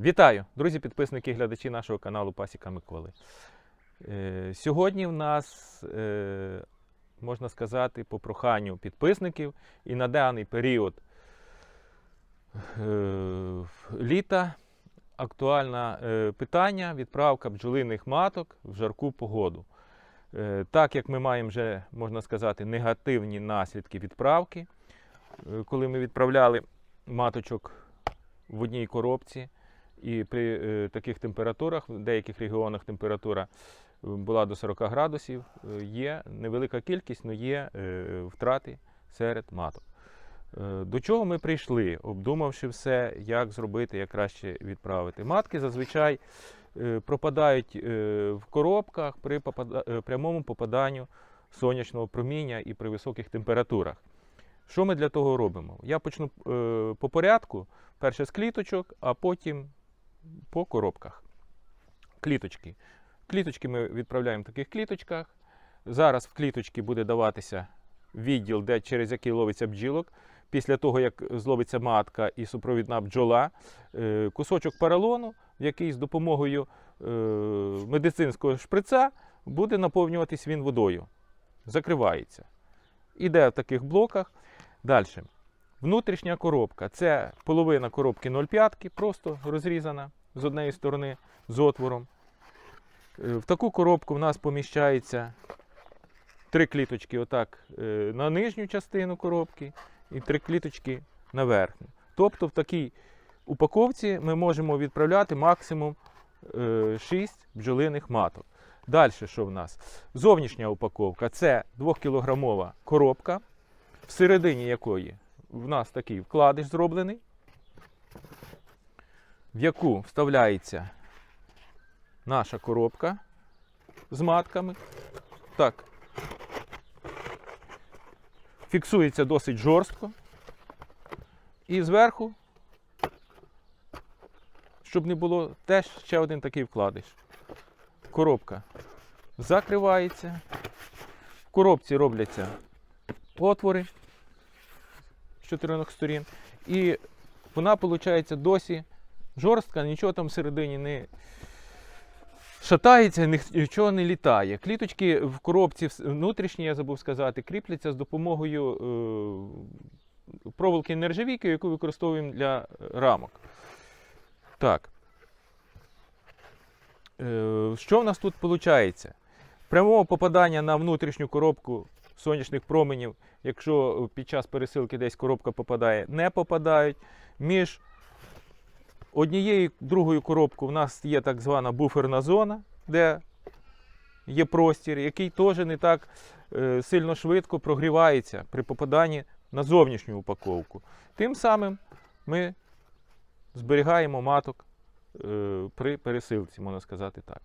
Вітаю, друзі, підписники і глядачі нашого каналу Пасіка Миколи. Е, Сьогодні в нас, е, можна сказати, по проханню підписників і на даний період е, літа актуальне е, питання відправка бджолиних маток в жарку погоду. Е, Так як ми маємо вже, можна сказати, негативні наслідки відправки, е, коли ми відправляли маточок в одній коробці, і при е, таких температурах, в деяких регіонах температура е, була до 40 градусів, е, є невелика кількість, але є втрати серед маток. До чого ми прийшли, обдумавши все, як зробити, як краще відправити. Матки зазвичай пропадають в коробках при прямому попаданню сонячного проміння і при високих температурах. Що ми для того робимо? Я почну по порядку. Перше з кліточок, а потім по коробках. Кліточки. Кліточки ми відправляємо в таких кліточках. Зараз в кліточки буде даватися відділ, де, через який ловиться бджілок. Після того, як зловиться матка і супровідна бджола, е, кусочок поролону, в який з допомогою е, медицинського шприца буде наповнюватись він водою. Закривається. Іде в таких блоках. Далі. Внутрішня коробка це половина коробки 0,5, просто розрізана з однієї сторони з отвором. Е, В таку коробку в нас поміщається три кліточки отак е, на нижню частину коробки і три кліточки на верхню. Тобто в такій упаковці ми можемо відправляти максимум 6 бджолиних маток. Далі що в нас? Зовнішня упаковка це 2-кілограмова коробка, всередині якої в нас такий вкладиш зроблений, в яку вставляється наша коробка з матками. Так. Фіксується досить жорстко. І зверху, щоб не було, теж ще один такий вкладиш. Коробка закривається. В коробці робляться отвори з чотирьох сторін. І вона, виходить, досі жорстка, нічого там всередині не шатається, нічого не літає. Кліточки в коробці внутрішні, я забув сказати, кріпляться з допомогою е, проволоки нержавійки, яку використовуємо для рамок. Так. Е, що в нас тут виходить? Прямого попадання на внутрішню коробку сонячних променів, якщо під час пересилки десь коробка попадає, не попадають. Між однією другою коробкою в нас є так звана буферна зона, де є простір, який теж не так е, сильно швидко прогрівається при попаданні на зовнішню упаковку. Тим самим ми зберігаємо маток е, при пересилці, можна сказати так.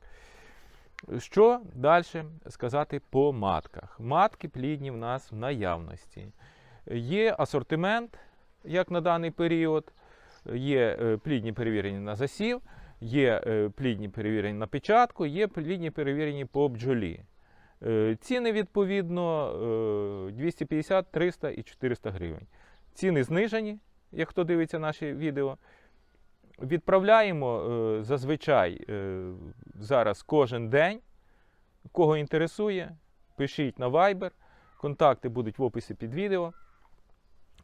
Що далі сказати по матках? Матки плідні в нас в наявності. Є асортимент, як на даний період, є е, плідні перевірені на засів, є е, плідні перевірені на печатку, є плідні перевірені по бджолі. Е, Ціни відповідно е, 250, 300 і 400 гривень. Ціни знижені, як хто дивиться наші відео. Відправляємо зазвичай зараз кожен день. Кого інтересує, пишіть на Viber. Контакти будуть в описі під відео.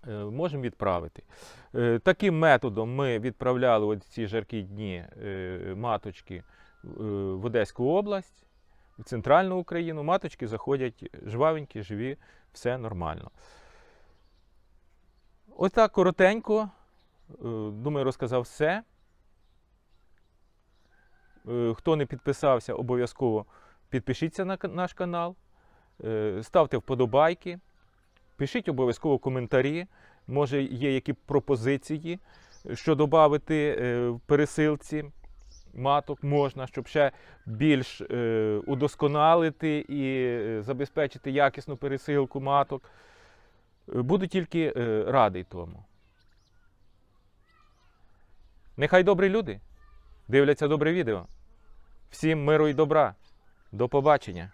Е, Можемо відправити. Е, Таким методом ми відправляли от ці жаркі дні е, маточки в Одеську область, в центральну Україну. Маточки заходять жвавенькі, живі, все нормально. Ось так коротенько. Думаю, розказав все. Хто не підписався, обов'язково підпишіться на наш канал, ставте вподобайки, пишіть обов'язково коментарі. Може, є які пропозиції, що додати в пересилці маток можна, щоб ще більш е, удосконалити і е, забезпечити якісну пересилку маток. Е, Буду тільки е, радий тому. Нехай добрі люди дивляться добре відео. Всім миру і добра. До побачення.